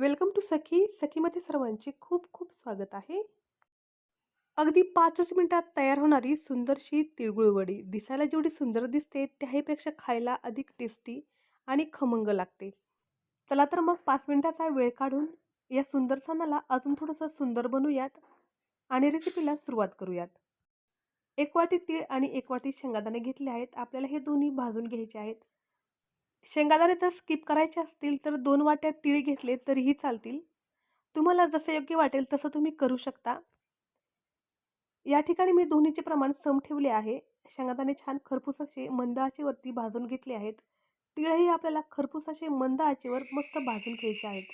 Welcome to सखी. सखीमध्ये सर्वांचे खूप खूप स्वागत आहे. अगदी पाचच मिनिटात तयार होणारी सुंदरशी तिळगुळवडी दिसायला जेवढी सुंदर दिसते त्याहीपेक्षा खायला अधिक टेस्टी आणि खमंग लागते. चला तर मग पाच मिनिटाचा वेळ काढून या सुंदर सणाला अजून थोडंसं सुंदर बनवूयात आणि रेसिपीला सुरुवात करूयात. एक वाटी तीळ आणि एक वाटी शेंगादाणे घेतले आहेत. आपल्याला हे दोन्ही भाजून घ्यायचे आहेत. शेंगादाणे तर स्किप करायचे असतील तर दोन वाट्या तीळ घेतले तरीही चालतील. तुम्हाला जसं योग्य वाटेल तसं तुम्ही करू शकता. या ठिकाणी मी दोन्हीचे प्रमाण सम ठेवले आहे. शेंगादाणे छान खरपूस असे मंद आचेवरती भाजून घेतले आहेत. तिळही आपल्याला खरपूस असे मंद आचेवर मस्त भाजून घ्यायचे आहेत.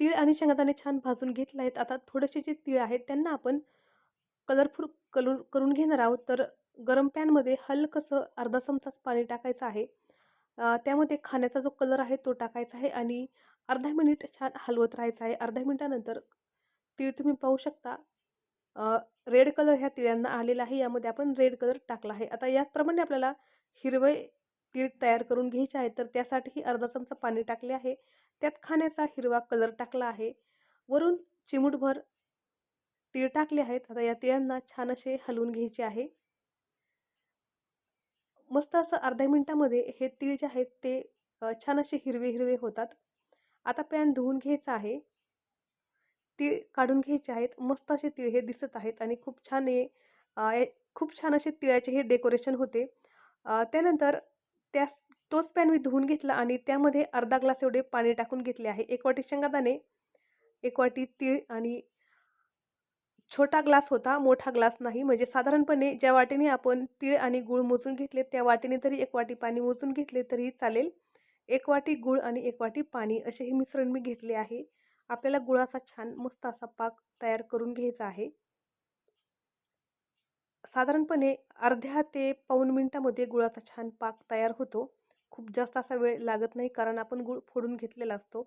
तीळ आणि शेंगादाणे छान भाजून घेतले आहेत. आता थोडेसे जे तीळ आहेत त्यांना आपण कलरफुल कलून करून घेणार आहोत. तर गरम पॅनमध्ये हलकंसं अर्धा चमचाच पाणी टाकायचं आहे. त्यामध्ये खाण्याचा जो कलर आहे तो टाकायचा आहे आणि अर्धा मिनिट छान हलवत राहायचं आहे. अर्ध्या मिनिटानंतर तीळ तुम्ही पाहू शकता. रेड कलर ह्या तिळ्यांना आलेला आहे. यामध्ये आपण रेड कलर टाकला आहे. आता याचप्रमाणे आपल्याला हिरवे तीळ तयार करून घ्यायचे आहे तर त्यासाठीही अर्धा चमचा पाणी टाकले आहे. त्यात खाण्याचा हिरवा कलर टाकला आहे. वरून चिमूटभर तीळ टाकले आहेत. आता या तिळांना छान असे हलवून घ्यायचे आहे. मस्त असं अर्ध्या मिनटामध्ये हे तीळ जे आहेत ते छान असे हिरवे हिरवे होतात. आता पॅन धुवून घ्यायचा आहे. तीळ काढून घ्यायचे आहेत. मस्त असे तीळ हे दिसत आहेत आणि खूप छान हे खूप छान असे तिळाचे हे डेकोरेशन होते. त्यानंतर त्या तोच पॅन मी धुवून घेतला आणि त्यामध्ये अर्धा ग्लास एवढे पाणी टाकून घेतले आहे. एक वाटी शेंगादाणे एक वाटी तीळ आणि छोटा ग्लास होता मोठा ग्लास नाही. म्हणजे साधारणपणे ज्या वाटीने आपण तीळ आणि गूळ मोजून घेतले त्या वाटीने तरी एक वाटी पाणी मोजून घेतले तरी चालेल. एक वाटी गूळ आणि एक वाटी पाणी असे हे मिश्रण मी घेतले आहे. आपल्याला गुळाचा छान मस्त असा पाक तयार करून घ्यायचा आहे. साधारणपणे अर्ध्या ते पाऊन मिनटामध्ये गुळाचा छान पाक तयार होतो. खूप जास्त असा वेळ लागत नाही कारण आपण गुळ फोडून घेतलेला असतो.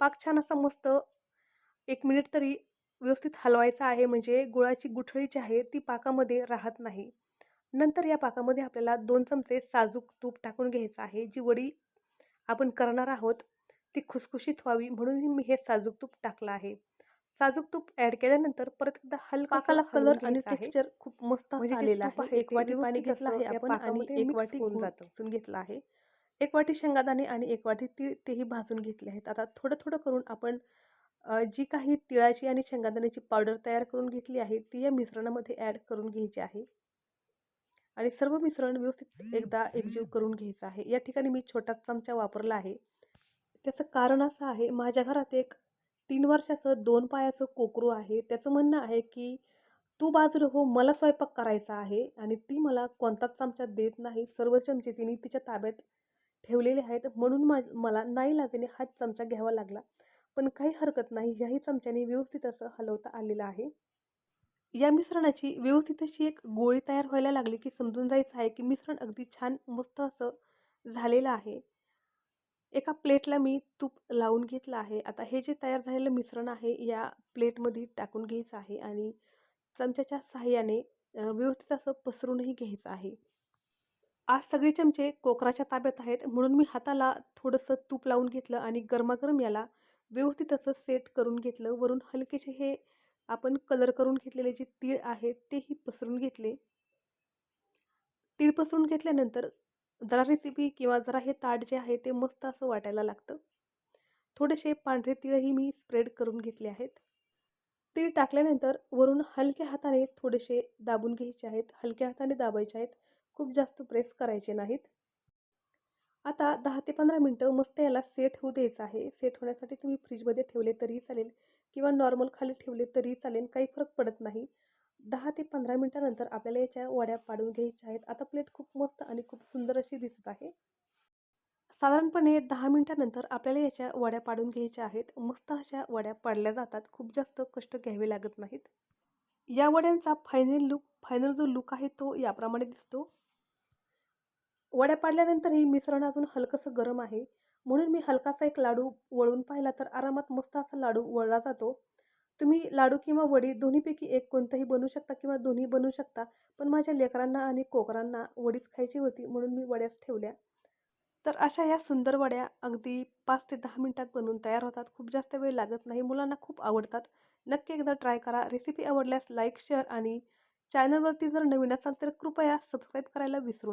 पाक छान असा मस्त एक मिनिट तरी व्यवस्थित हलवायचा आहे म्हणजे गुळाची गुठळी जी आहे ती पाकामध्ये राहत नाही. नंतर या पाकामध्ये आपल्याला दोन चमचे साजूक तूप टाकून घ्यायचं आहे. जी वडी आपण करणार आहोत ती खुसखुशीत व्हावी म्हणून मी हे साजूक तूप टाकलं आहे. साजूक तूप ॲड केल्यानंतर परत एकदा हलका कलर आणि टेक्स्चर खूप मस्त म्हणजे आलेला आहे. एक वाटी पाणी घेतलं आहे आपण आणि एक वाटी जातं. घेतलं आहे. एक वाटी शेंगादाणे आणि एक वाटी तीळ तेही भाजून घेतले आहेत. आता थोडं थोडं करून आपण जी काही तिळाची आणि शेंगादाण्याची पावडर तयार करून घेतली आहे ती या मिश्रणामध्ये ॲड करून घ्यायची आहे. आणि सर्व मिश्रण व्यवस्थित एकदा एकजीव करून घ्यायचं आहे. या ठिकाणी मी छोटाच चमचा वापरला आहे. त्याचं कारण असं आहे माझ्या घरात एक तीन वर्षाचं दोन पायाचं कोकरू आहे. त्याचं म्हणणं आहे की तू बाजूला हो मला स्वयंपाक करायचा आहे आणि ती मला कोणताच चमचा देत नाही. सर्व चमचे तिने तिच्या ताब्यात ठेवलेले आहेत. म्हणून माझ मला नाही लाजेने हाच चमचा घ्यावा लागला. पण काही हरकत नाही. याही चमच्याने व्यवस्थित असं हलवता आलेलं आहे. या मिश्रणाची व्यवस्थित अशी एक गोळी तयार व्हायला लागली की समजून जायचं आहे की मिश्रण अगदी छान मस्त असं झालेलं आहे. एका प्लेटला मी तूप लावून घेतलं आहे. आता हे जे तयार झालेलं मिश्रण आहे या प्लेटमध्ये टाकून घ्यायचं आहे आणि चमच्याच्या सहाय्याने व्यवस्थित असं पसरूनही घ्यायचं आहे. आज सगळे चमचे कोकराच्या ताब्यात आहेत. म्हणून मी हाताला थोडंसं तूप लावून घेतलं आणि गरमागरम याला व्यवस्थित असं सेट करून घेतलं. वरून हलकेसे हे आपण कलर करून घेतलेले जे तीळ आहेत तेही पसरून घेतले. तीळ पसरून घेतल्यानंतर जरा रेसिपी किंवा जरा हे ताट जे आहे ते मस्त असं वाटायला लागतं. थोडेसे पांढरे तिळही मी स्प्रेड करून घेतले आहेत. तीळ टाकल्यानंतर वरून हलक्या हाताने थोडेसे दाबून घ्यायचे आहेत. हलक्या हाताने दाबायचे आहेत. खूप जास्त प्रेस करायचे नाहीत. आता दहा ते पंधरा मिनटं मस्त याला सेट होऊ द्यायचं आहे. सेट होण्यासाठी तुम्ही फ्रीजमध्ये ठेवले तरीही चालेल किंवा नॉर्मल खाली ठेवले तरीही चालेल काही फरक पडत नाही. दहा ते पंधरा मिनटानंतर आपल्याला याच्या वड्या पाडून घ्यायच्या आहेत. आता प्लेट खूप मस्त आणि खूप सुंदर अशी दिसत आहे. साधारणपणे दहा मिनटानंतर आपल्याला याच्या वड्या पाडून घ्यायच्या आहेत. मस्त अशा वड्या पाडल्या जातात. खूप जास्त कष्ट घ्यावे लागत नाहीत. या वड्यांचा फायनल लुक फायनल जो लुक आहे तो याप्रमाणे दिसतो. वड्या पाडल्यानंतरही मिश्रण अजून हलकंसं गरम आहे. म्हणून मी हलकासा एक लाडू वळून पाहिला तर आरामात मस्त असा लाडू वळला जातो. तुम्ही लाडू किंवा वडी दोन्हीपैकी एक कोणतंही बनवू शकता किंवा दोन्ही बनवू शकता पण माझ्या लेकरांना आणि कोकरांना वडीच खायची होती म्हणून मी वड्याच ठेवल्या. तर अशा या सुंदर वड्या अगदी पाच ते दहा मिनटात बनवून तयार होतात. खूप जास्त वेळ लागत नाही. मुलांना खूप आवडतात. नक्की एकदा ट्राय करा. रेसिपी आवडल्यास लाईक शेअर आणि चॅनलवरती जर नवीन असाल तर कृपया सबस्क्राईब करायला विसरू नका.